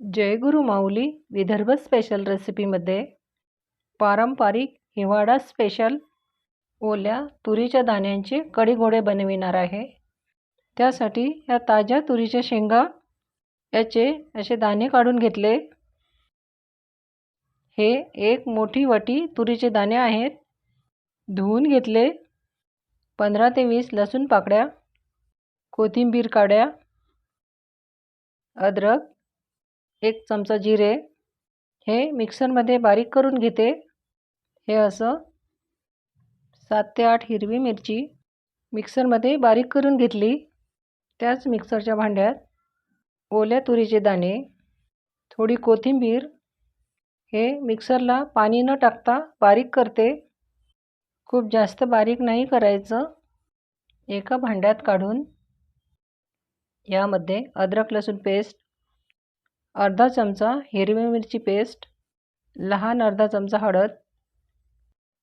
जय गुरु माऊली Vidarbha special रेसिपीमध्ये पारंपरिक हिवाळा special ओल्या तुरीच्या दाण्यांचे कढीगोळे बनविणार आहे. त्यासाठी या ताज्या तुरीच्या शेंगा याचे असे दाणे काढून घेतले. हे एक मोठी वाटी तुरीचे दाणे आहेत. धुवून घेतले. पंधरा ते वीस लसूण पाकळ्या कोथिंबीर काड्या अद्रक एक चमचा जिरे. हे मिक्सरमध्ये बारीक करून घेते. हे असं सात ते आठ हिरवी मिरची मिक्सरमध्ये बारीक करून घेतली. त्याच मिक्सरच्या भांड्यात ओल्या तुरीचे दाणे थोडी कोथिंबीर. हे मिक्सरला पाणी न टाकता बारीक करते. खूप जास्त बारीक नाही करायचं. एका भांड्यात काढून यामध्ये अद्रक लसूण पेस्ट अर्धा चमचा हिरवी मिरची पेस्ट लहान अर्धा चमचा हळद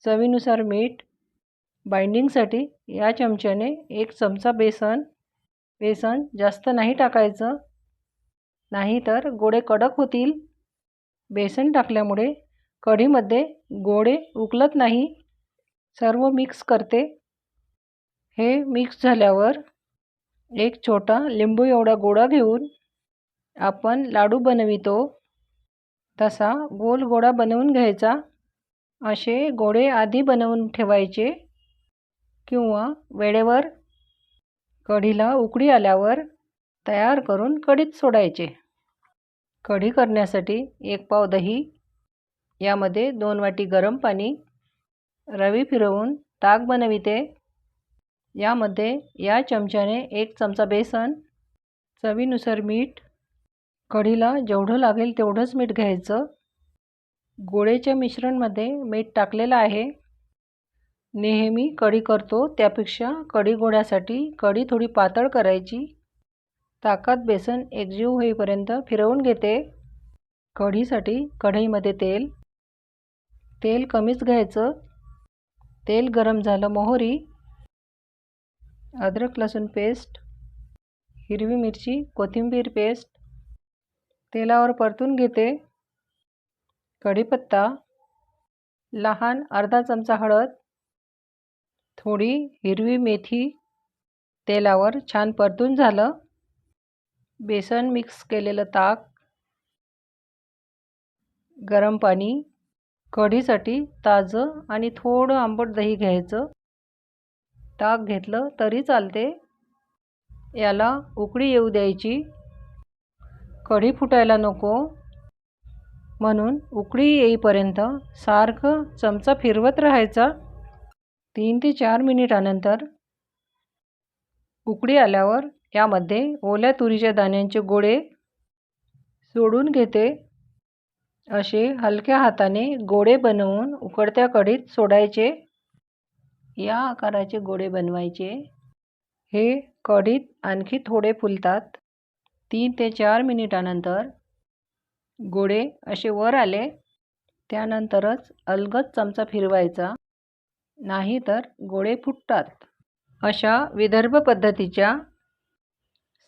चवीनुसार मीठ बाइंडिंगसाठी या चमच्याने एक चमचा बेसन बेसन जास्त नाही टाकायचं नाहीतर गोडे कडक होतील. बेसन टाकल्यामुळे कढीमध्ये गोडे उकलत नाही. सर्व मिक्स करते. हे मिक्स झाल्यावर एक छोटा लिंबू एवढा गोळा घेऊन आपण लाडू बनवितो तसा गोल गोळा बनवून घ्यायचा. असे गोळे आधी बनवून ठेवायचे किंवा वेळेवर कढीला उकडी आल्यावर तयार करून कढीत सोडायचे. कढी करण्यासाठी एक पाव दही यामध्ये दोन वाटी गरम पाणी रवी फिरवून ताक बनविते. यामध्ये या चमच्याने एक चमचा बेसन चवीनुसार मीठ कढीला जेवढं लागेल तेवढंच मीठ घ्यायचं. गोळेच्या मिश्रणमध्ये मीठ टाकलेलं आहे. नेहमी कढी करतो त्यापेक्षा कढी गोळ्यासाठी कढी थोडी पातळ करायची. ताकात बेसन एकजीव होईपर्यंत फिरवून घेते. कढीसाठी कढईमध्ये तेल. तेल कमीच घ्यायचं. तेल गरम झालं मोहरी. अद्रक लसूण पेस्ट. हिरवी मिरची कोथिंबीर पेस्ट. तेलावर परतून घेते. कढीपत्ता लहान अर्धा चमचा हळद थोडी हिरवी मेथी तेलावर छान परतून झालं. बेसन मिक्स केलेलं ताक गरम पाणी कढीसाठी ताजं आणि थोडं आंबट दही घ्यायचं. ताक घेतलं तरी चालते. याला उकळी येऊ द्यायची. कढी फुटायला नको. म्हणून उकळी येईपर्यंत सारखं चमचा फिरवत राहायचा. तीन ते चार मिनिटानंतर उकळी आल्यावर यामध्ये ओल्या तुरीच्या दाण्यांचे गोळे सोडून घेते. असे हलक्या हाताने गोळे बनवून उकडत्या कढीत सोडायचे. या आकाराचे गोळे बनवायचे. हे कढीत आणखी थोडे फुलतात. तीन ते चार मिनिटानंतर गोळे असे वर आले. त्यानंतरच अलगद चमचा फिरवायचा. नाही तर गोळे फुटतात. अशा विदर्भ पद्धतीच्या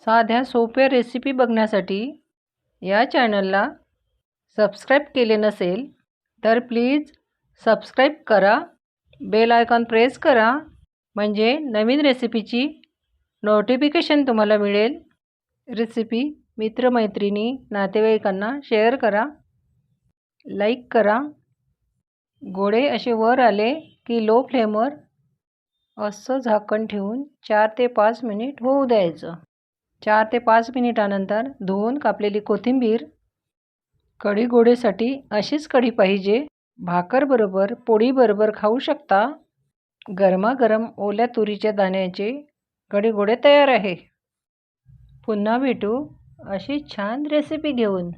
साध्या सोप्या रेसिपी बघण्यासाठी या चॅनलला सबस्क्राईब केले नसेल तर प्लीज सबस्क्राईब करा. बेल आयकॉन प्रेस करा. म्हणजे नवीन रेसिपीची नोटिफिकेशन तुम्हाला मिळेल. रेसिपी मित्रमैत्रिणी नातेवाईकांना शेअर करा लाईक करा. गोळे असे वर आले की लो फ्लेमवर असं झाकण ठेवून चार ते पाच मिनिट होऊ द्यायचं. चार ते पाच मिनिटानंतर धुवून कापलेली कोथिंबीर कढी गोडेसाठी अशीच कढी पाहिजे. भाकरबरोबर पोळीबरोबर खाऊ शकता. गरमागरम ओल्या तुरीच्या दाण्याचे कढी गोडे तयार आहे. पुन्हा भेटू अशी छान रेसिपी घेऊन.